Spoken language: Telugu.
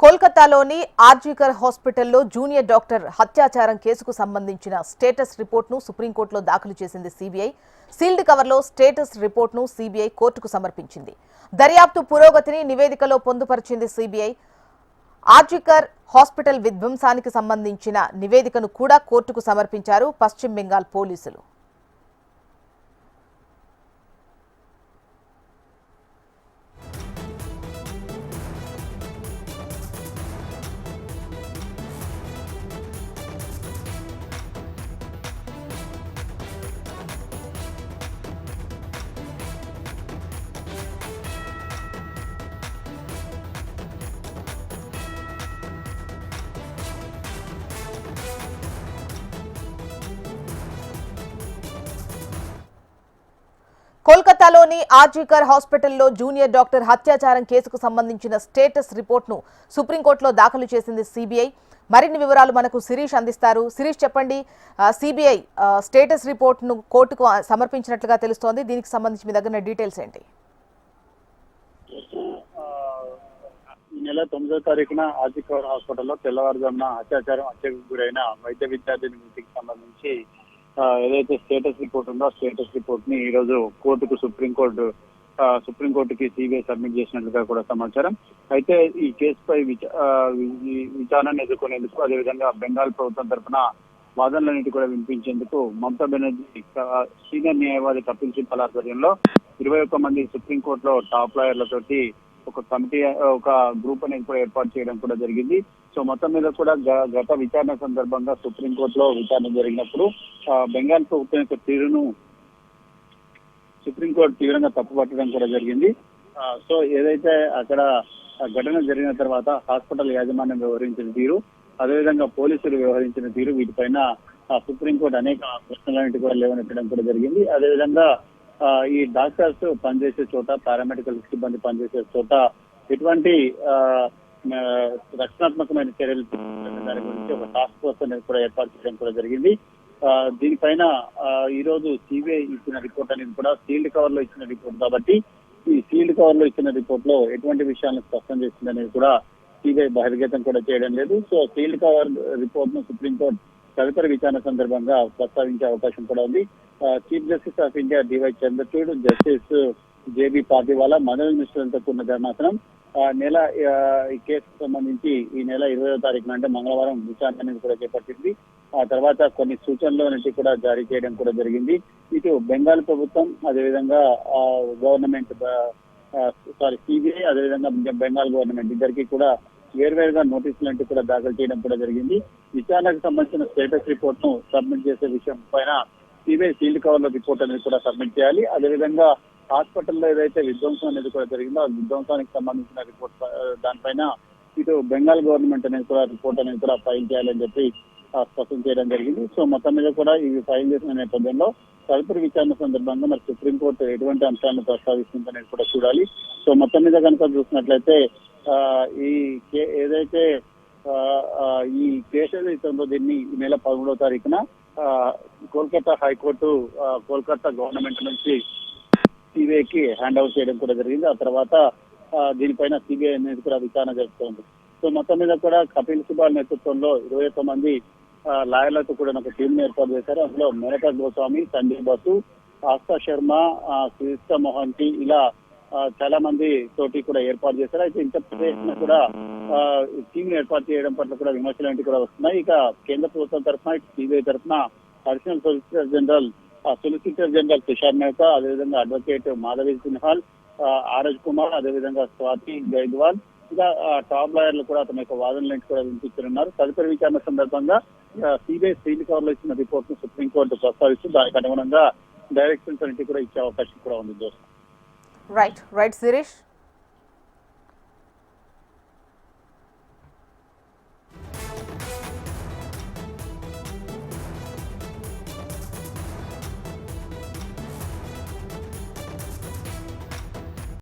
కోల్కతాలోని ఆర్జీకర్ హాస్పిటల్లో జూనియర్ డాక్టర్ హత్యాచారం కేసుకు సంబంధించిన స్టేటస్ రిపోర్ట్ను సుప్రీంకోర్టులో దాఖలు చేసింది సీబీఐ. సీల్డ్ కవర్లో స్టేటస్ రిపోర్ట్ను సీబీఐ కోర్టుకు సమర్పించింది. దర్యాప్తు పురోగతిని నివేదికలో పొందుపరిచింది సీబీఐ. ఆర్జికర్ హాస్పిటల్ విధ్వంసానికి సంబంధించిన నివేదికను కూడా కోర్టుకు సమర్పించారు పశ్చిమ బెంగాల్ పోలీసులు. కోల్కతాలోని ఆర్జీకర్ హాస్పిటల్లో జూనియర్ డాక్టర్ హత్యాచారం కేసుకు సంబంధించిన స్టేటస్ రిపోర్ట్ను సుప్రీంకోర్టులో దాఖలు చేసింది సిబిఐ. మరిన్ని వివరాలు మనకు శిరీష్ అందిస్తారు. శిరీష్ చెప్పండి సిబిఐ స్టేటస్ రిపోర్ట్ను కోర్టుకు సమర్పించినట్లుగా తెలుస్తోంది. దీనికి సంబంధించి మీ దగ్గర డీటెయిల్స్ ఏంటి? ఈ నెల తొమ్మిదో తారీఖున ఆర్జికర్ హాస్పిటల్లో తెల్లవారుజామున అత్యాచారం హత్యకు గురైన వైద్య విద్యార్థిని మృతికి సంబంధించి ఏదైతే స్టేటస్ రిపోర్ట్ ఉందో ఆ స్టేటస్ రిపోర్ట్ని ఈ రోజు కోర్టుకు సుప్రీంకోర్టు సుప్రీంకోర్టుకి సిబిఐ సబ్మిట్ చేసినట్లుగా కూడా సమాచారం. అయితే ఈ కేసుపై విచారణ ఎదుర్కొనేందుకు అదేవిధంగా బెంగాల్ ప్రభుత్వం తరఫున వాదనలన్నిటి కూడా వినిపించేందుకు మమతా బెనర్జీ సీనియర్ న్యాయవాది కపిల్ సిబ్బల్ ఆధ్వర్యంలో ఇరవై ఒక్క మంది సుప్రీంకోర్టులో టాప్ లాయర్లతోటి ఒక కమిటీ ఒక గ్రూప్ అనేది కూడా ఏర్పాటు చేయడం కూడా జరిగింది. సో మొత్తం మీద కూడా గత విచారణ సందర్భంగా సుప్రీంకోర్టులో విచారణ జరిగినప్పుడు ఆ, బెంగాల్ ప్రభుత్వం యొక్క తీరును సుప్రీంకోర్టు తీవ్రంగా తప్పుపట్టడం కూడా జరిగింది. సో ఏదైతే అక్కడ ఘటన జరిగిన తర్వాత హాస్పిటల్ యాజమాన్యం వ్యవహరించిన తీరు అదేవిధంగా పోలీసులు వ్యవహరించిన తీరు వీటిపైన సుప్రీంకోర్టు అనేక ప్రశ్నలన్నిటి కూడా లేవనెత్తడం కూడా జరిగింది. అదేవిధంగా ఈ డాక్టర్స్ పనిచేసే చోట పారామెడికల్ సిబ్బంది పనిచేసే చోట ఎటువంటి ఆ, రక్షణాత్మకమైన చర్యలు దాని గురించి ఒక టాస్క్ ఫోర్స్ అనేది కూడా ఏర్పాటు చేయడం కూడా జరిగింది. ఆ, దీనిపైన ఆ, ఈ రోజు సిబిఐ ఇచ్చిన రిపోర్ట్ అనేది కూడా సీల్డ్ కవర్లో ఇచ్చిన రిపోర్ట్ కాబట్టి ఈ సీల్డ్ కవర్లో ఇచ్చిన రిపోర్ట్లో ఎటువంటి విషయాలను స్పష్టం చేసింది అనేది కూడా సిబిఐ బహిర్గతం కూడా చేయడం లేదు. సో సీల్డ్ కవర్ రిపోర్ట్ను సుప్రీంకోర్టు తదుపరి విచారణ సందర్భంగా ప్రస్తావించే అవకాశం కూడా ఉంది. ఆ, chief justice of India DY Chandrachud justice JB Pardiwala Manoj మిశ్రలతో కూడిన ధర్మాసనం నెల ఈ కేసుకు సంబంధించి ఈ నెల ఇరవై తారీఖున అంటే మంగళవారం విచారణ అనేది కూడా చేపట్టింది. ఆ తర్వాత కొన్ని సూచనలు అనేవి కూడా జారీ చేయడం కూడా జరిగింది. ఇటు బెంగాల్ ప్రభుత్వం అదేవిధంగా ఆ, గవర్నమెంట్ సారీ సిబిఐ అదేవిధంగా బెంగాల్ గవర్నమెంట్ ఇద్దరికి కూడా వేర్వేరుగా నోటీసులు అంటే కూడా దాఖలు చేయడం కూడా జరిగింది. విచారణకు సంబంధించిన స్టేటస్ రిపోర్ట్ను సబ్మిట్ చేసే విషయం పైన సిబిఐ సీల్డ్ కవర్లో రిపోర్ట్ అనేది కూడా సబ్మిట్ చేయాలి. అదేవిధంగా హాస్పిటల్లో ఏదైతే విధ్వంసం అనేది కూడా జరిగిందో ఆ విధ్వంసానికి సంబంధించిన రిపోర్ట్ దానిపైన ఇటు బెంగాల్ గవర్నమెంట్ అనేది కూడా రిపోర్ట్ అనేది కూడా ఫైల్ చేయాలని చెప్పి స్పష్టం చేయడం జరిగింది. సో మొత్తం మీద కూడా ఇవి ఫైల్ చేసిన నేపథ్యంలో తదుపరి విచారణ సందర్భంగా మరి సుప్రీంకోర్టు ఎటువంటి అంశాలను ప్రస్తావిస్తుంది అనేది కూడా చూడాలి. సో మొత్తం మీద కనుక చూసినట్లయితే ఈ ఏదైతే ఈ కేసు ఏదైతే దీన్ని ఈ నెల పదమూడవ తారీఖున ఆ, కోల్కతా హైకోర్టు కోల్కతా గవర్నమెంట్ నుంచి సిబిఐకి హ్యాండ్ ఓవర్ చేయడం కూడా జరిగింది. ఆ తర్వాత దీనిపైన సిబిఐ అనేది కూడా విచారణ జరుపుతోంది. సో మొత్తం మీద కూడా కపిల్ సిబాల్ నేతృత్వంలో ఇరవై ఒక్క మంది ఆ, లాయర్లతో కూడా ఒక టీం ఏర్పాటు చేశారు. అందులో మేనకా గోస్వామి సంజయ్ బసు ఆస్థా శర్మ ఆ, సుజిత మోహంతి ఇలా చాలా మంది తోటి కూడా ఏర్పాటు చేశారు. అయితే ఇంటర్ప్రిటేషన్ కూడా టీమ్ ఏర్పాటు చేయడం పట్ల కూడా విమర్శలు అనేవి కూడా వస్తున్నాయి. ఇక కేంద్ర ప్రభుత్వం తరఫున సిబిఐ తరఫున additional solicitor general solicitor general Tushar Mehta అదేవిధంగా అడ్వకేట్ మాధవి సిన్హాల్ ఆరజ్ కుమార్ అదేవిధంగా స్వాతి గైద్వాల్ ఇంకా టాప్ లాయర్లు కూడా అతని యొక్క వాదనలు కూడా వినిపించనున్నారు. తదుపరి విచారణ సందర్భంగా సిబిఐ సీల్ ఇచ్చిన రిపోర్ట్ను సుప్రీంకోర్టు ప్రస్తావిస్తూ దానికి అనుగుణంగా డైరెక్షన్స్ అనేవి కూడా ఇచ్చే అవకాశం కూడా ఉంది దోస్త్ రైట్ రైట్ సురేష్